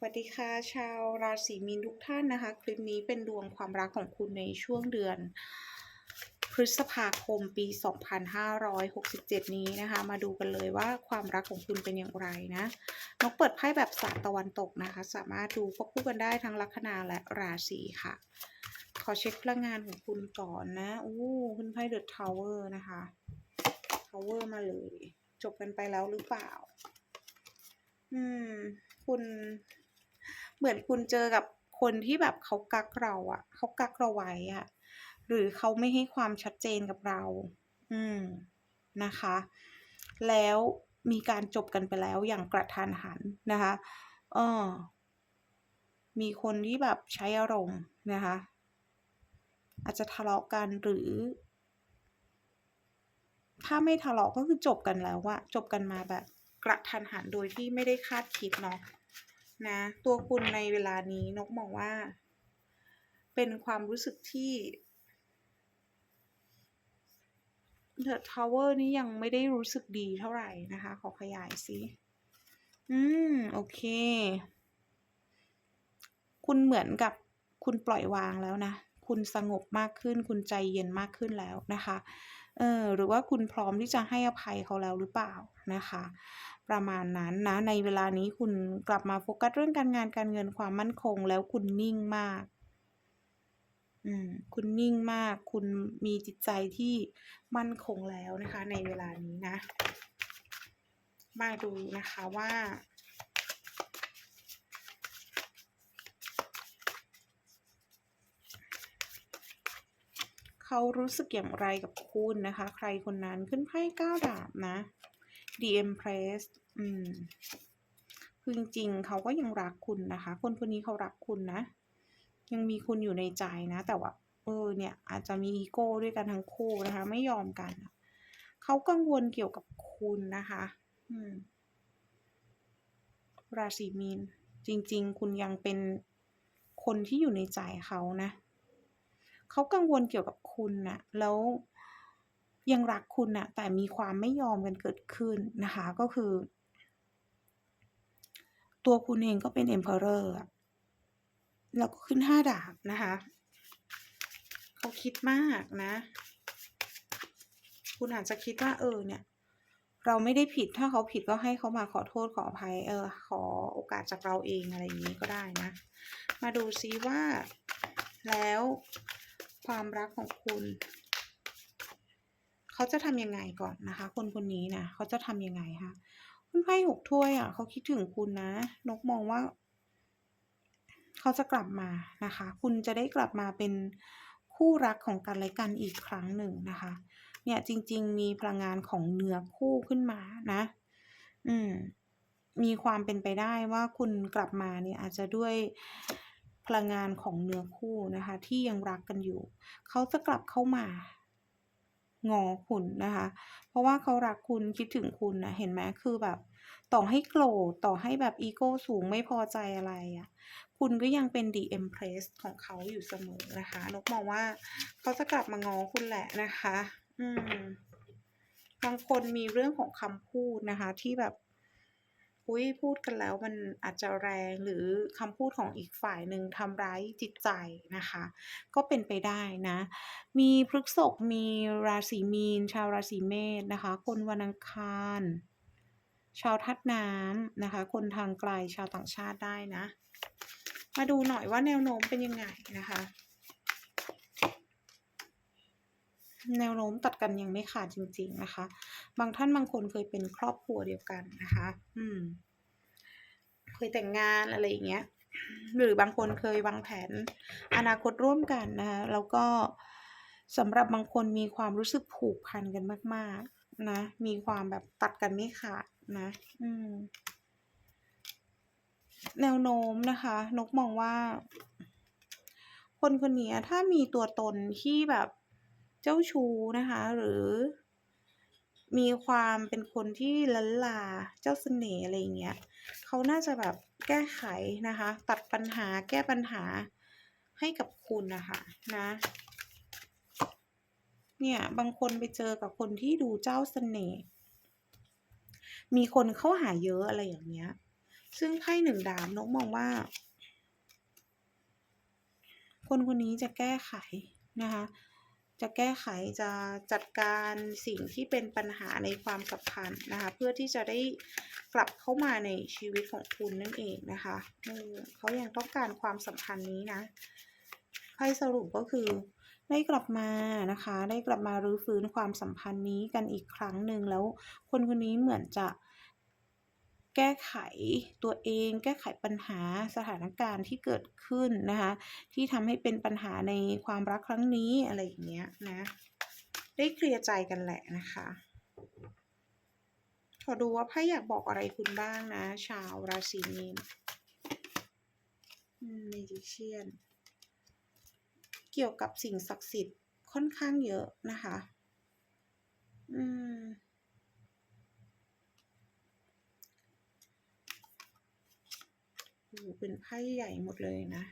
สวัสดีค่ะชาวราศีมีนทุกท่านนะคะ คลิปนี้เป็นดวงความรักของคุณในช่วงเดือน พฤษภาคมปี 2567 นี้นะคะ มาดูกันเลยว่าความรักของคุณเป็นอย่างไรนะนกเปิดไพ่แบบศาสตร์ตะวันตกนะคะ สามารถดูควบคู่กันได้ทั้งลัคนาและราศีค่ะ ขอเช็คพลังงานของคุณก่อนนะอู้ขึ้นไพ่เดอะทาวเวอร์นะคะทาวเวอร์มาเลย จบกันไปแล้วหรือเปล่า อืม คุณ เหมือนคุณเจอกับคนที่แบบเขากักเราอะเขากักเราไว้อะหรือเขาไม่ให้ความชัดเจนกับเรา อืมนะคะ แล้วมีการจบกันไปแล้วอย่างกระทันหันนะคะเออมีคนที่แบบใช้อารมณ์นะคะ อาจจะทะเลาะกันหรือ ถ้าไม่ทะเลาะก็คือจบกันแล้วอะจบกันมาแบบกระทันหันโดยที่ไม่ได้คาดคิดเนาะ นะ ตัวคุณในเวลานี้นกมองว่า เป็นความรู้สึกที่ The Tower นี่ยังไม่ได้รู้สึกดีเท่าไหร่นะคะ ขอขยายสิ อืม โอเค คุณเหมือนกับคุณปล่อยวางแล้วนะ คุณสงบมากขึ้น คุณใจเย็นมากขึ้นแล้วนะคะ เออ หรือว่าคุณพร้อมที่จะให้อภัยเขาแล้วหรือเปล่านะคะ ประมาณนั้นนะ ในเวลานี้คุณกลับมาโฟกัสเรื่องการงานการเงินความมั่นคง แล้วคุณนิ่งมาก อืม คุณนิ่งมาก คุณมีจิตใจที่มั่นคงแล้วนะคะ ในเวลานี้นะ มาดูนะคะว่าเขารู้สึกอย่างไรกับคุณนะคะ ใครคนนั้นขึ้นไพ่เก้าดาบนะ The Empress อืมคือจริงๆเขาก็ยังรักคุณนะคะ คนคนนี้เขารักคุณนะ ยังมีคุณอยู่ในใจนะ แต่ว่า เออ เนี่ย อาจจะมีอีโก้ด้วยกันทั้งคู่นะคะ ไม่ยอมกัน เขากังวลเกี่ยวกับคุณนะคะ อืม ราศีมีน จริง ๆ คุณยังเป็นคนที่อยู่ในใจเขานะ เขากังวลเกี่ยวกับคุณนะแล้ว ยังรักคุณนะ่ะแต่มีความไม่ยอมกันเกิดขึ้นนะคะ ก็คือ ตัวคุณเองก็เป็น Emperor อะแล้วก็ขึ้นห้าดาบนะคะ เขาคิดมากนะ คุณอาจจะคิดว่าเออเนี่ย เราไม่ได้ผิดถ้าเขาผิดก็ให้เขามาขอโทษขออภัย เออ ขอโอกาสจากเราเองอะไรอย่างนี้ก็ได้นะ มาดูซิว่าแล้วความรักของคุณ เขาจะทำยังไงก่อนนะคะ คนคนนี้นะเขาจะทำยังไงคะคุณไพ่หกถ้วยอะเขาคิดถึงคุณนะ นกมองว่า เขาจะกลับมานะคะ คุณจะได้กลับมาเป็นคู่รักของกันและกันอีกครั้งหนึ่งนะคะ เนี่ยจริง ๆ มีพลังงานของเนื้อคู่ขึ้นมานะ อืม มีความเป็นไปได้ว่าคุณกลับมาเนี่ยอาจจะด้วยพลังงานของเนื้อคู่นะคะ ที่ยังรักกันอยู่ เขาจะกลับเข้ามา งอคุณนะคะ เพราะว่าเขารักคุณคิดถึงคุณนะเห็นไหมคือแบบ ต่อให้โกรธต่อให้แบบอีโก้สูงไม่พอใจอะไรอะ่ะ คุณก็ยังเป็น The Empress ของเขาอยู่เสมอนะคะนกมองว่าเขาจะกลับมางอคุณแหละนะคะ อืมบางคนมีเรื่องของคำพูดนะคะ ที่แบบ อุ้ยพูดกันแล้วมันอาจจะแรงหรือคำพูดของอีกฝ่ายหนึ่งทำร้ายจิตใจนะคะ ก็เป็นไปได้นะ มีพฤกษกมีราศีมีน ชาวราศีเมษนะคะ คนวันอังคาร ชาวทัดน้ำนะคะ คนทางไกลชาวต่างชาติได้นะ มาดูหน่อยว่าแนวโน้มเป็นยังไงนะคะ แนวโน้มตัดกันยังไม่ขาดจริง ๆนะคะ บางท่านบางคนเคยเป็นครอบครัวเดียวกันนะคะ อืม เคยแต่งงานอะไรอย่างเงี้ย หรือบางคนเคยวางแผน อนาคตร่วมกันนะคะ แล้วก็สำหรับบางคนมีความรู้สึกผูกพันกันมาก ๆ นะ มีความแบบตัดกันไม่ขาดนะ อืม แนวโน้มนะคะ นกมองว่า คนคนนี้ถ้ามีตัวตนที่แบบ จ้าชู้นะคะ หรือมีความเป็นคนที่ลันลาเจ้าเสน่ห์อะไรอย่างเงี้ยเขาน่าจะแบบแก้ไขนะคะ ตัดปัญหาแก้ปัญหาให้กับคุณนะคะนะ เนี่ยบางคนไปเจอกับคนที่ดูเจ้าเสน่ห์มีคนเข้าหาเยอะอะไรอย่างเงี้ย ซึ่งไพ่หนึ่งดาบนกมองว่า คนคนนี้จะแก้ไขนะคะ จะแก้ไขจะจัดการสิ่งที่เป็นปัญหาในความสัมพันธ์นะคะ เพื่อที่จะได้กลับเข้ามาในชีวิตของคุณนั่นเองนะคะเออเขายังต้องการความสัมพันธ์นี้นะไพ่สรุปก็คือได้กลับมานะคะ ได้กลับมารื้อฟื้นความสัมพันธ์นี้กันอีกครั้งหนึ่งแล้วคนคนนี้เหมือนจะ แก้ไขตัวเอง แก้ไขปัญหาสถานการณ์ที่เกิดขึ้นนะคะที่ทำให้เป็นปัญหาในความรักครั้งนี้อะไรอย่างเงี้ยนะได้เคลียร์ใจกันแหละนะคะขอดูว่าไพ่อยากบอกอะไรคุณบ้างนะ ชาวราศีมีนเมจิเชียน เกี่ยวกับสิ่งศักดิ์สิทธิ์ค่อนข้างเยอะนะคะ อืม โอ้โห เป็นไพ่ใหญ่หมดเลยนะ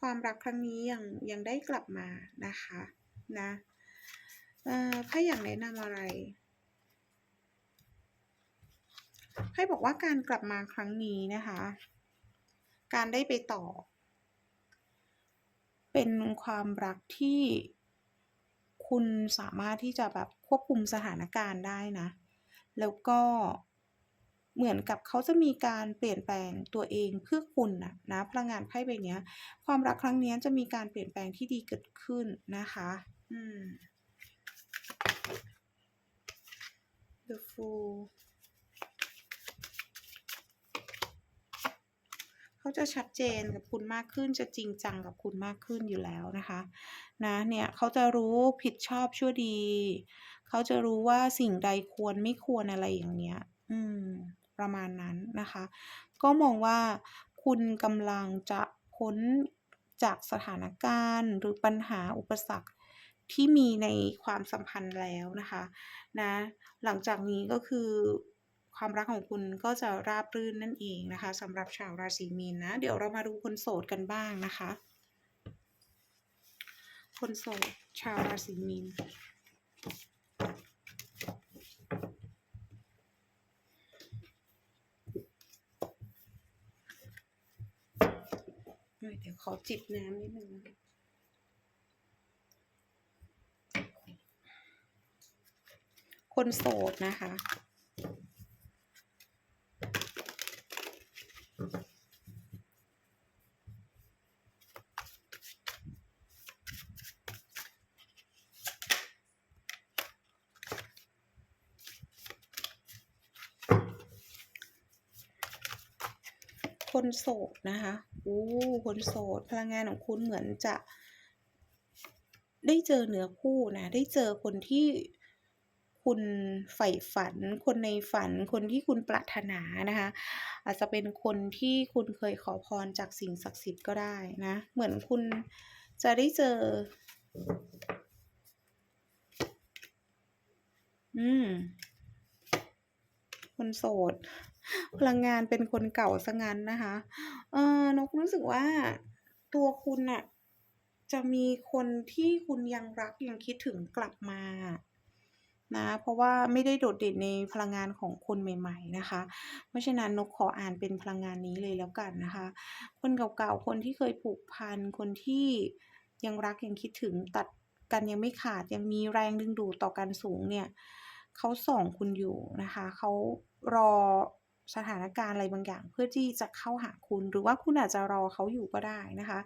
ความรักครั้งนี้ยังยังได้กลับมานะคะนะไพ่อยากแนะนำอะไรไพ่บอกว่าการกลับมาครั้งนี้นะคะ การได้ไปต่อ เป็นความรักที่คุณสามารถที่จะแบบควบคุมสถานการณ์ได้นะ แล้วก็ เหมือนกับเขาจะมีการเปลี่ยนแปลงตัวเองเพื่อคุณนะนะพลังงานไพ่ใบเนี้ยความรักครั้งนี้จะมีการเปลี่ยนแปลงที่ดีเกิดขึ้นนะคะอืม The Fool เขาจะชัดเจนกับคุณมากขึ้นจะจริงจังกับคุณมากขึ้นอยู่แล้วนะคะนะเนี่ยเขาจะรู้ผิดชอบชั่วดี เขาจะรู้ว่าสิ่งใดควรไม่ควรอะไรอย่างเงี้ย อืม ประมาณนั้นนะคะ ก็มองว่าคุณกำลังจะพ้นจากสถานการณ์ หรือปัญหาอุปสรรคที่มีในความสัมพันธ์แล้วนะคะนะ หลังจากนี้ก็คือความรักของคุณก็จะราบรื่นนั่นเองนะคะสำหรับชาวราศีมีนนะ เดี๋ยวเรามาดูคนโสดกันบ้างนะคะ คนโสดชาวราศีมีน เดี๋ยวขอจิบน้ำนิดนึงคนโสดนะคะ คนโสดนะคะอู้คนโสด พลังงานของคุณเหมือนจะ ได้เจอเนื้อคู่นะ ได้เจอคนที่คุณใฝ่ฝัน คนในฝัน คนที่คุณปรารถนานะคะ อาจจะเป็นคนที่คุณเคยขอพรจากสิ่งศักดิ์สิทธิ์ก็ได้นะ เหมือนคุณจะได้เจอ อืม คนโสด พลังงานเป็นคนเก่าซะงั้นนะคะ เออนกรู้สึกว่าตัวคุณน่ะจะมีคนที่คุณยังรักยังคิดถึงกลับมานะเพราะว่าไม่ได้โดดเด่นในพลังงานของคนใหม่ ๆ นะคะ เพราะฉะนั้นนกขออ่านเป็นพลังงานนี้เลยแล้วกันนะคะ คนเก่าๆ คนที่เคยผูกพัน คนที่ยังรักยังคิดถึงตัดกันยังไม่ขาดยังมีแรงดึงดูดต่อกันสูงเนี่ย เขาส่องคุณอยู่นะคะเขารอสถานการณ์อะไรบางอย่าง เพื่อที่จะเข้าหาคุณ หรือว่าคุณอาจจะรอเขาอยู่ก็ได้นะคะ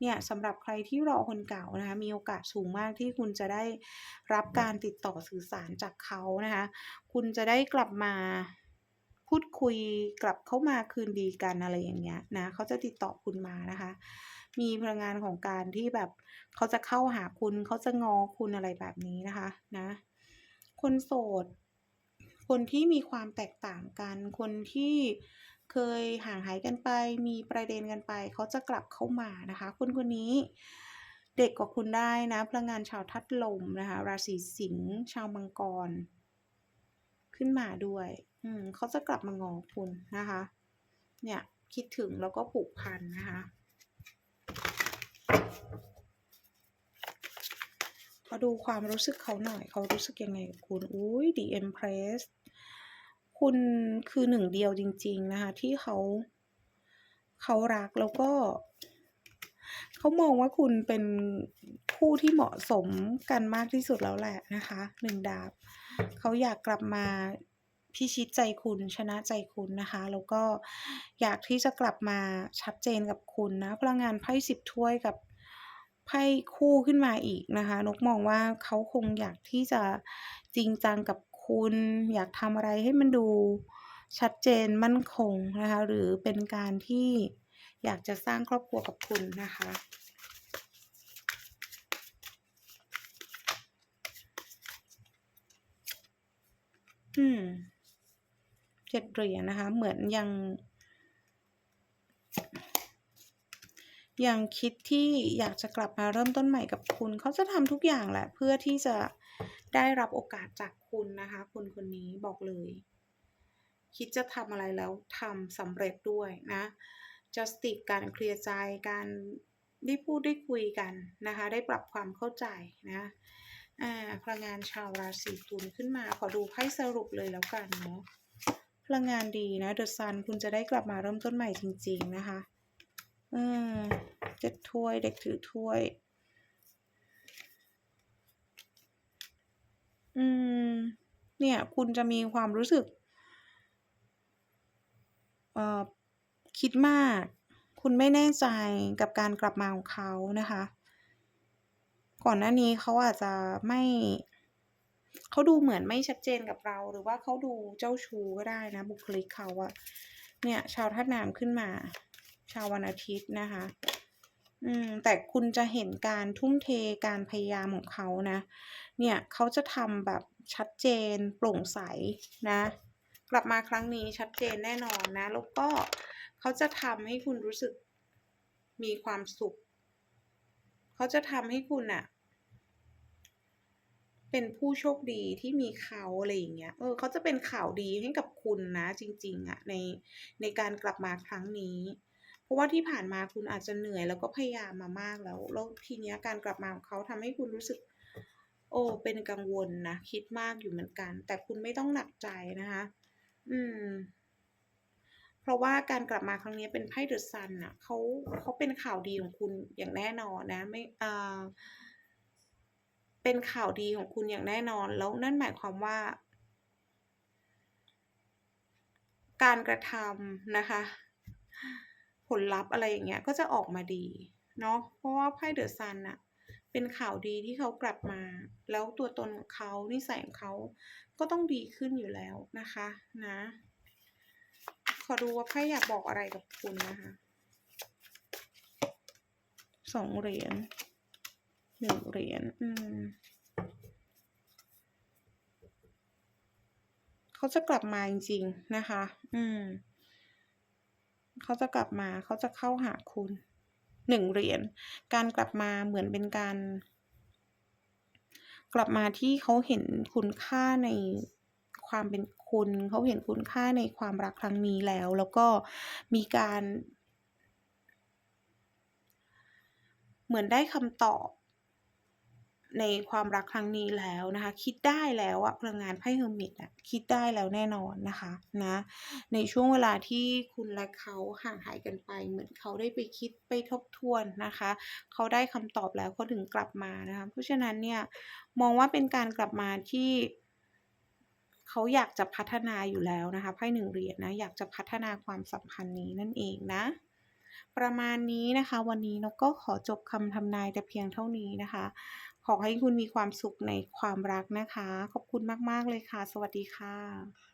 เนี่ยสำหรับใครที่รอคนเก่านะคะ มีโอกาสสูงมากที่คุณจะได้รับการติดต่อสื่อสารจากเขานะคะ คุณจะได้กลับมาพูดคุยกลับเข้ามาคืนดีกันอะไรอย่างเงี้ยนะเขาจะติดต่อคุณมานะคะ มีพลังงานของการที่แบบเขาจะเข้าหาคุณเขาจะงอคุณอะไรแบบนี้นะคะ นะ คนโสด คนที่มีความแตกต่างกัน คนที่เคยห่างหายกันไป มีประเด็นกันไป เขาจะกลับเข้ามานะคะ คนคนนี้เด็กกว่าคุณได้นะ พลังงานชาวธาตุลมนะคะ ราศีสิงห์ ชาวมังกร ขึ้นมาด้วย อืมเขาจะกลับมางอคุณนะคะ เนี่ยคิดถึงแล้วก็ผูกพันนะคะ ขอดูความรู้สึกเขาหน่อย เขารู้สึกยังไงกับคุณ อุ๊ย The Empress คุณคือหนึ่งเดียวจริง ๆ นะคะ ที่เขา เขารักแล้วก็ เขามองว่าคุณเป็นคู่ที่เหมาะสมกันมากที่สุดแล้วแหละนะคะหนึ่งดาบ เขาอยากกลับมาพิชิตใจคุณชนะใจคุณนะคะ แล้วก็อยากที่จะกลับมาชัดเจนกับคุณนะพลังงานไพ่สิบถ้วยกับ ไพ่คู่ขึ้นมาอีกนะคะ นกมองว่าเขาคงอยากที่จะจริงจังกับคุณ อยากทำอะไรให้มันดูชัดเจนมั่นคงนะคะ หรือเป็นการที่อยากจะสร้างครอบครัวกับคุณนะคะอืมเจ็ดเหรียญนะคะ เหมือนยัง ยังคิดที่อยากจะกลับมาเริ่มต้นใหม่กับคุณ เขาจะทำทุกอย่างแหละ เพื่อที่จะได้รับโอกาสจากคุณนะคะคนคนนี้บอกเลย คิดจะทำอะไรแล้วทำสำเร็จด้วยนะ justice การเคลียร์ใจการได้พูดได้คุยกันนะคะ ได้ปรับความเข้าใจนะอ่าพลังงานชาวราศีตุลขึ้นมาขอดูไพ่สรุปเลยแล้วกันเนาะพลังงานดีนะเดอะซันคุณจะได้กลับมาเริ่มต้นใหม่จริง ๆ นะคะ อืมเจ็ดถ้วยเด็กถือถ้วย อืม เนี่ย คุณจะมีความรู้สึก เอ่อ คิดมาก คุณไม่แน่ใจกับการกลับมาของเขานะคะ ก่อนหน้านี้เขาอาจจะไม่เขาดูเหมือนไม่ชัดเจนกับเรา หรือว่าเขาดูเจ้าชู้ก็ได้นะ บุคลิกเขาอะเนี่ย ชาวธาน้ำขึ้นมา ชาววันอาทิตย์นะคะ อืม แต่คุณจะเห็นการทุ่มเทการพยายามของเขานะ เนี่ยเขาจะทำแบบชัดเจนโปร่งใสนะ กลับมาครั้งนี้ชัดเจนแน่นอนนะ แล้วก็เขาจะทำให้คุณรู้สึกมีความสุข เขาจะทำให้คุณอะเป็นผู้โชคดีที่มีเขาอะไรอย่างเงี้ย เออเขาจะเป็นข่าวดีให้กับคุณนะ จริง ๆอะในในการกลับมาครั้งนี้ ราะว่าที่ผ่านมาคุณอาจจะเหนื่อยแล้วก็พยายามมามากแล้วแล้วทีเนี้ยการกลับมาของเขาทำให้คุณรู้สึก โอ้เป็นกังวลนะคิดมากอยู่เหมือนกัน แต่คุณไม่ต้องหนักใจนะคะ อืม เพราะว่าการกลับมาครั้งนี้เป็นไพ่เดอะซันน่ะเขาเขาเป็นข่าวดีของคุณอย่างแน่นอนนะ ไม่อ่าเป็นข่าวดีของคุณอย่างแน่นอน แล้วนั่นหมายความว่า การกระทำนะคะ ผลลัพธ์อะไรอย่างเงี้ยก็จะออกมาดีเนาะเพราะว่าไพ่เดอะซันน่ะเป็นข่าวดีที่เขากลับมา แล้วตัวตนของเขานิสัยของเขาก็ต้องดีขึ้นอยู่แล้วนะคะนะ ขอดูว่าไพ่อยากบอกอะไรกับคุณนะคะสองเหรียญหนึ่งเหรียญอืมเขาจะกลับมาจริงๆนะคะ อืม เขาจะกลับมาเขาจะเข้าหาคุณหนึ่งเหรียญการกลับมาเหมือนเป็นการ กลับมาที่เขาเห็นคุณค่าในความเป็นคุณเขาเห็นคุณค่าในความรักครั้งนี้แล้ว แล้วก็มีการ เหมือนได้คำตอบ ในความรักครั้งนี้แล้วนะคะ คิดได้แล้วอะพลังงานไพ่เฮอร์มิตอะคิดได้แล้วแน่นอนนะคะนะในช่วงเวลาที่คุณและเขาห่างหายกันไป เหมือนเขาได้ไปคิดไปทบทวนนะคะ เขาได้คำตอบแล้วเขาถึงกลับมานะคะเพราะฉะนั้นเนี่ยมองว่าเป็นการกลับมาที่เขาอยากจะพัฒนาอยู่แล้วนะคะไพ่หนึ่งเหรียญนะอยากจะพัฒนาความสัมพันธ์นี้นั่นเองนะประมาณนี้นะคะ วันนี้นกก็ขอจบคำทำนายแต่เพียงเท่านี้นะคะ ขอให้คุณมีความสุขในความรักนะคะ ขอบคุณมาก ๆ เลยค่ะ สวัสดีค่ะ